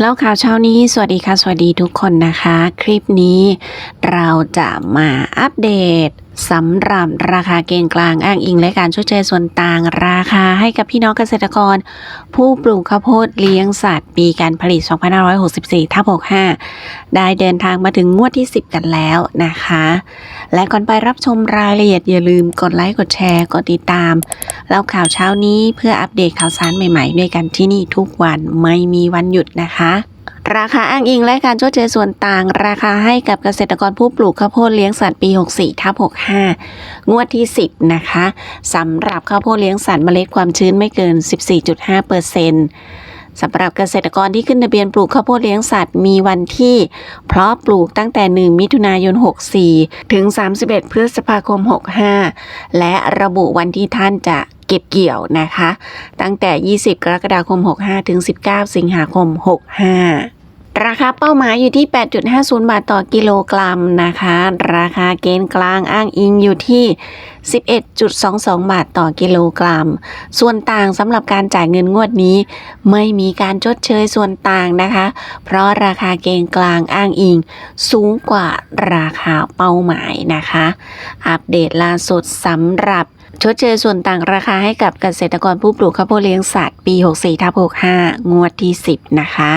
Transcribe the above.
แล้วข่าวเช้านี้สวัสดีค่ะ สวัสดีทุกคนนะคะ คลิปนี้เราจะมาอัปเดต สำหรับราคาเกณฑ์กลางอ้างอิงและการชดเชยส่วนต่างราคาให้กับพี่น้องเกษตรกร ผู้ปลูกข้าวโพดเลี้ยงสัตว์ ปีการผลิต 2564ทับ65 ได้เดินทางมาถึงงวดที่ 10 กันแล้วนะคะ และก่อนไปรับชมรายละเอียดอย่าลืมกดไลค์ กดแชร์ กดติดตามแล้วข่าวเช้านี้เพื่ออัปเดตข่าวสารใหม่ๆ ด้วยกันที่นี่ทุกวันไม่มีวันหยุดนะคะ ราคาอ้างอิงและการชดเชยส่วนต่าง ราคาให้กับเกษตรกรผู้ปลูกข้าวโพดเลี้ยงสัตว์ปี 64ทับ65 งวดที่ 10 นะคะสำหรับข้าวโพดเลี้ยงสัตว์เมล็ดความชื้นไม่เกิน 14.5เปอร์เซ็นต์สำหรับเกษตรกรที่ขึ้นทะเบียนปลูกข้าวโพดเลี้ยงสัตว์มีวันที่ เพราะปลูกตั้งแต่ 1 มิถุนายน 64 ถึง 31 พฤษภาคม 65 และระบุวันที่ท่านจะเก็บเกี่ยวนะคะ ตั้งแต่ 20 กรกฎาคม 65 ถึง 19 สิงหาคม 65 ราคาเป้าหมายอยู่ที่ 8.50 บาทต่อกิโลกรัมนะคะ ราคาเกณฑ์กลางอ้างอิงอยู่ที่ 11.22 บาทต่อกิโลกรัม ส่วนต่างสำหรับการจ่ายเงินงวดนี้ ไม่มีการชดเชยส่วนต่างนะคะ เพราะราคาเกณฑ์กลางอ้างอิง สูงกว่าราคาเป้าหมายนะคะ อัปเดตล่าสุดสำหรับชดเชยส่วนต่างราคาให้กับเกษตรกรผู้ปลูกข้าวโพดเลี้ยงสัตว์ปี 64ทับ65 งวดที่ 10 นะคะ